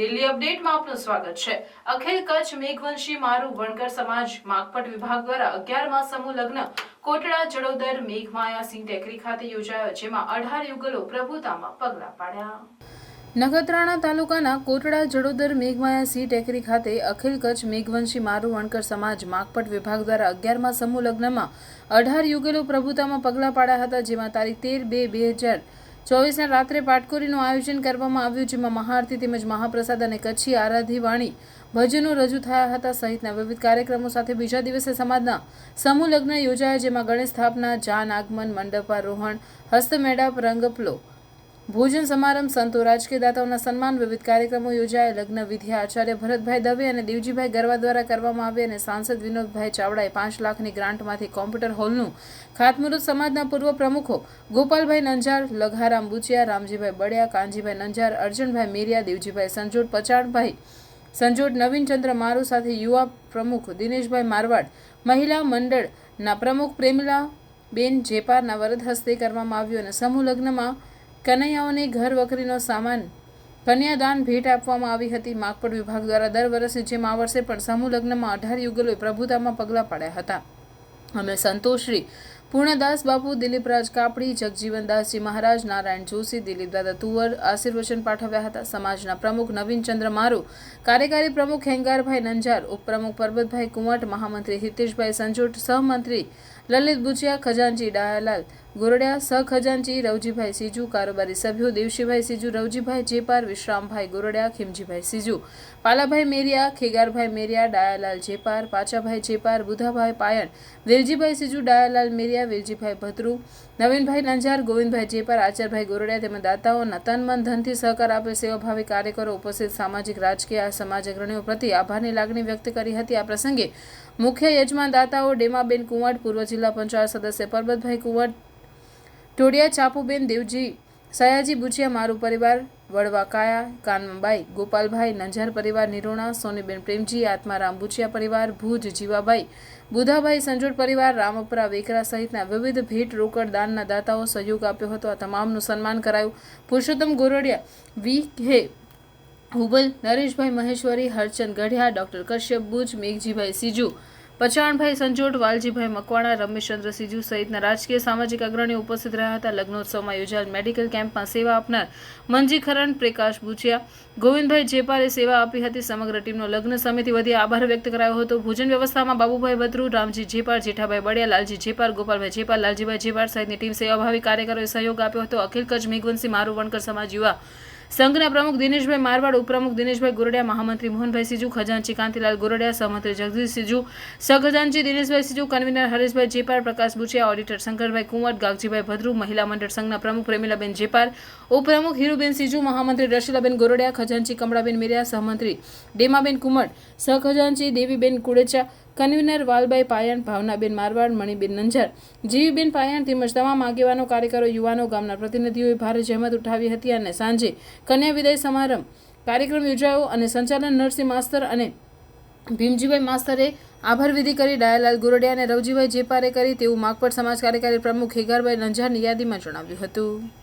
દિલ્હી અપડેટમાં આપનું સ્વાગત છે. અખિલ કચ્છ મેઘવંશી મારું વણકર સમાજ માગપટ વિભાગ દ્વારા અગિયારમાં સમૂહ લગ્ન કોટડા જડોદર મેઘમાયા સિંહ ટેકરી ખાતે યોજાયો, જેમાં અઢાર યુગલો પ્રભુતામાં પગલા પાડ્યા. નખત્રાણા તાલુકાના કોટડા જડોદર મેઘમાયા સી ટેકરી ખાતે અખિલ કચ્છ મેઘવંશી મારું વણકર સમાજ માગપટ વિભાગ દ્વારા અગિયારમાં સમૂહ લગ્નમાં અઢાર યુગલો પ્રભુતામાં પગલાં પાડ્યા હતા, જેમાં તારીખ તેર બે બે હજાર ચોવીસના રાત્રે પાટકોરીનું આયોજન કરવામાં આવ્યું, જેમાં મહાઆરતી તેમજ મહાપ્રસાદ અને કચ્છી આરાધી વાણી ભજનો રજૂ થયા હતા સહિતના વિવિધ કાર્યક્રમો સાથે બીજા દિવસે સમાજના સમૂહ લગ્ન યોજાયા, જેમાં ગણેશ સ્થાપના, જાન આગમન, મંડપારોહણ, હસ્તમેળાપ, રંગપલો ભોજન સમારંભ સંતો રાજકીય દાતાઓના સન્માન, વિવિધ કાર્યક્રમો યોજાયા. લગ્ન વિધિ આચાર્ય ભરતભાઈ દવે અને દેવજીભાઈ ગરવા દ્વારા કરવામાં આવી અને સાંસદ વિનોદભાઈ ચાવડાએ પાંચ લાખની ગ્રાન્ટમાંથી કોમ્પ્યુટર હોલનું ખાતમુહૂર્ત સમાજના પૂર્વ પ્રમુખો ગોપાલભાઈ નંજાર, લઘારામ બુચિયા, રામજીભાઈ બળિયા, કાનજીભાઈ નંજાર, અર્જુનભાઈ મેરિયા, દેવજીભાઈ સંજોટ પચાણભાઈ સંજોટ નવીનચંદ્ર મારુ સાથે યુવા પ્રમુખ દિનેશભાઈ મારવાડ, મહિલા મંડળના પ્રમુખ પ્રેમિલા બેન જેપારના વરદ હસ્તે કરવામાં આવ્યું અને સમૂહ લગ્નમાં કનૈયાઓને ઘર વખરીનો સામાન, કન્યાદાન ભેટ આપવામાં આવી હતી. માગપટ વિભાગ દ્વારા દર વર્ષે જેમ આ વર્ષે પણ સમૂહ લગ્નમાં અઢાર યુગલોએ પ્રભુતામાં પગલાં પાડ્યા હતા. અમે સંતોષશ્રી પૂર્ણદાસ બાપુ, દિલીપરાજ કાપડી, જગજીવનદાસજી મહારાજ, નારાયણ જોશી, દિલીપદાદા તુવર આશીર્વચન પાઠવ્યા હતા. સમાજના પ્રમુખ નવીનચંદ્ર મારુ, કાર્યકારી પ્રમુખ હેંગારભાઈ નંજાર, ઉપપ્રમુખ પરબતભાઈ કુંવટ, મહામંત્રી હિતેશભાઈ સંજોટ, સહમંત્રી લલિત બુચિયા ખજાનજી ડાયાલાલ ગોરડિયા સહખજાનજી રવજીભાઈ સીજુ, કારોબારી સભ્યો દેવશીભાઈ સીજુ, રવજીભાઈ જેપાર, વિશ્રામભાઈ ગોરડિયા, ખીમજીભાઈ સીજુ, પાલાભાઈ મેરિયા, ખેગારભાઈ મેરિયા, ડાયાલાલ જેપાર, પાચાભાઈ જેપાર, બુધાભાઈ પાયણ, વેલજીભાઈ સીજુ, ડાયાલાલ મેરિયા, વેલજીભાઈ ભદ્રુ નવીનભાઈ નંજાર, ગોવિંદભાઈ જેપાર, આચારભાઈ ગોરડિયા તેમજ દાતાઓના તન મન ધનથી સહકાર આપે સેવાભાવી કાર્યકરો ઉપસ્થિત સામાજિક રાજકીય સમાજ અગ્રણીઓ પ્રતિ આભારની લાગણી વ્યક્ત કરી હતી. આ પ્રસંગે મુખ્ય યજમાન દાતાઓ ડેમાબેન કુંવટ પૂર્વ જિલ્લા પંચાયત સદસ્ય પરબતભાઈ કુંવટ ટોડિયા ચાપુબેન દેવજી, સયાજી બુચિયા મારું પરિવાર, વડવા કાયા કાનમબાઈ ગોપાલભાઈ, નંજાર પરિવાર, નિરોણા, સોનીબેન પ્રેમજી આત્મારામ બુચિયા પરિવાર, ભુજ જીવાભાઈ બુધાભાઈ સંજોડ પરિવાર, રામપરા વેકરા સહિતના વિવિધ ભેટ રોકડ દાનના દાતાઓ સહયોગ આપ્યો હતો. આ તમામનું સન્માન કરાયું. પુરુષોત્તમ ગોરડિયા, વી. હે હુબલ, નરેશભાઈ મહેશ્વરી, હરચંદ ગઢિયા, ડોક્ટર કશ્યપ બુજ મેઘજીભાઈ સીજુ પચાણભાઈ સંજોટ વાલજીભાઈ મકવાણા, રમેશચંદ્ર સીજુ સહિતના રાજકીય સામાજિક અગ્રણીઓ ઉપસ્થિત રહ્યા હતા. લગ્નોત્સવમાં યોજાયેલ મેડિકલ કેમ્પમાં સેવા આપનાર મંજી ખરણ, પ્રકાશ બુચિયા ગોવિંદભાઈ જેપારે સેવા આપી હતી. સમગ્ર ટીમનો લગ્ન સમિતિ વધી આભાર વ્યક્ત કરાયો હતો. ભોજન વ્યવસ્થામાં બાબુભાઈ બત્રુ રામજી જેપાર, જેઠાભાઈ બળિયા લાલજી જેપાર, ગોપાલભાઈ જેપાર, લાલજીભાઈ જેપાર સહિતની ટીમ સેવાભાવી કાર્યકરોએ સહયોગ આપ્યો હતો. અખિલ કચ્છ મેઘવંશી મારું વણકર સમાજ યુવા સંઘના પ્રમુખ દિનેશભાઈ મારવાડ, ઉપપ્રમુખ દિનેશભાઈ ગોરડિયા, મહામંત્રી મોહનભાઈ સિજુ, ખજાનચી કાંતિલાલ ગોરડિયા, સહમંત્રી જગદીશ સિજુ, સહખજાનચી દિનેશભાઈ સીજુ, કન્વીનર હરેશભાઈ જેપાર, પ્રકાશ બુચિયા ઓડિટર શંકરભાઈ કુંવર, ગાગજીભાઈ ભદ્રુ, મહિલા મંડળ સંઘના પ્રમુખ પ્રેમિલાબેન જેપાર, ઉપપ્રમુખ હિરુબેન સિજુ, મહામંત્રી રશીલાબેન ગોરડિયા, ખજાનચી કમળાબેન મેરિયા, સહમંત્રી ડેમાબેન કુમટ સહખજાનચી દેવીબેન કુડેચા કન્વીનર વાલભાઈ પાયણ, ભાવનાબેન મારવાડ, મણિબેન નંજાર. જીવીબેન પાયણ તેમજ તમામ આગેવાનો, કાર્યકરો, યુવાનો, ગામના પ્રતિનિધિઓએ ભારે જહેમત ઉઠાવી હતી અને સાંજે કન્યા વિદાય સમારંભ કાર્યક્રમ યોજાયો અને સંચાલન નરસિંહ માસ્તર અને ભીમજીભાઈ માસ્તરે આભાર વિધિ કરી ડાયાલાલ ગોરડિયા અને રવજીભાઈ જેપારે કરી તેવું માગપટ સમાજ કાર્યકારી પ્રમુખ હેગારભાઈ નંજારની યાદીમાં જણાવ્યું હતું.